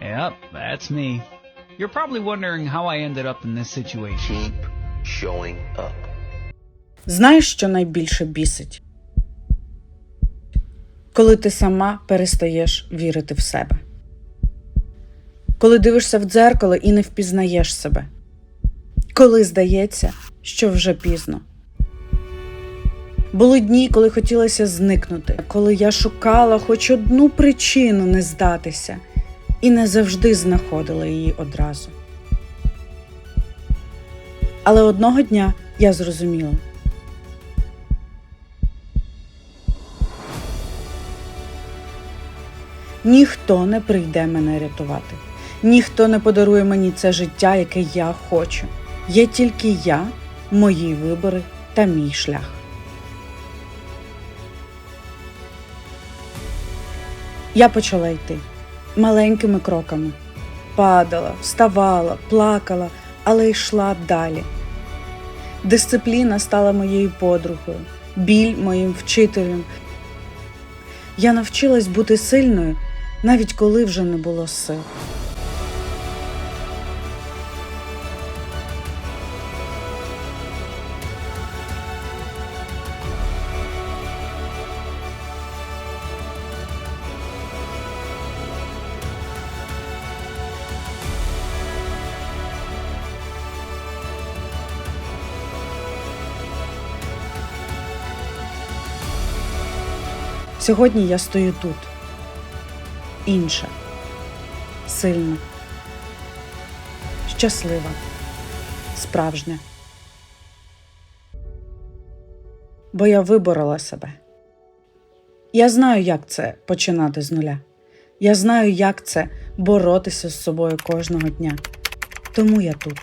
Yep, that's me. You're probably wondering how I ended up in this situation. Keep showing up. Знаєш, що найбільше бісить? Коли ти сама перестаєш вірити в себе. Коли дивишся в дзеркало і не впізнаєш себе. Коли здається, що вже пізно. Були дні, коли хотілося зникнути, коли я шукала хоч одну причину не здатися, і не завжди знаходила її одразу. Але одного дня я зрозуміла. Ніхто не прийде мене рятувати. Ніхто не подарує мені це життя, яке я хочу. Є тільки я, мої вибори та мій шлях. Я почала йти маленькими кроками. Падала, вставала, плакала, але йшла далі. Дисципліна стала моєю подругою, біль моїм вчителем. Я навчилась бути сильною, навіть коли вже не було сил. Сьогодні я стою тут. Інша, сильна, щаслива, справжня. Бо я виборола себе. Я знаю, як це починати з нуля. Я знаю, як це боротися з собою кожного дня. Тому я тут.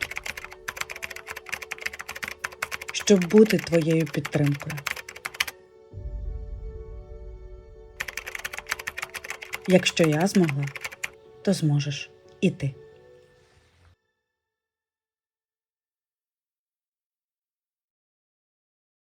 Щоб бути твоєю підтримкою. Якщо я змогла, то зможеш і ти.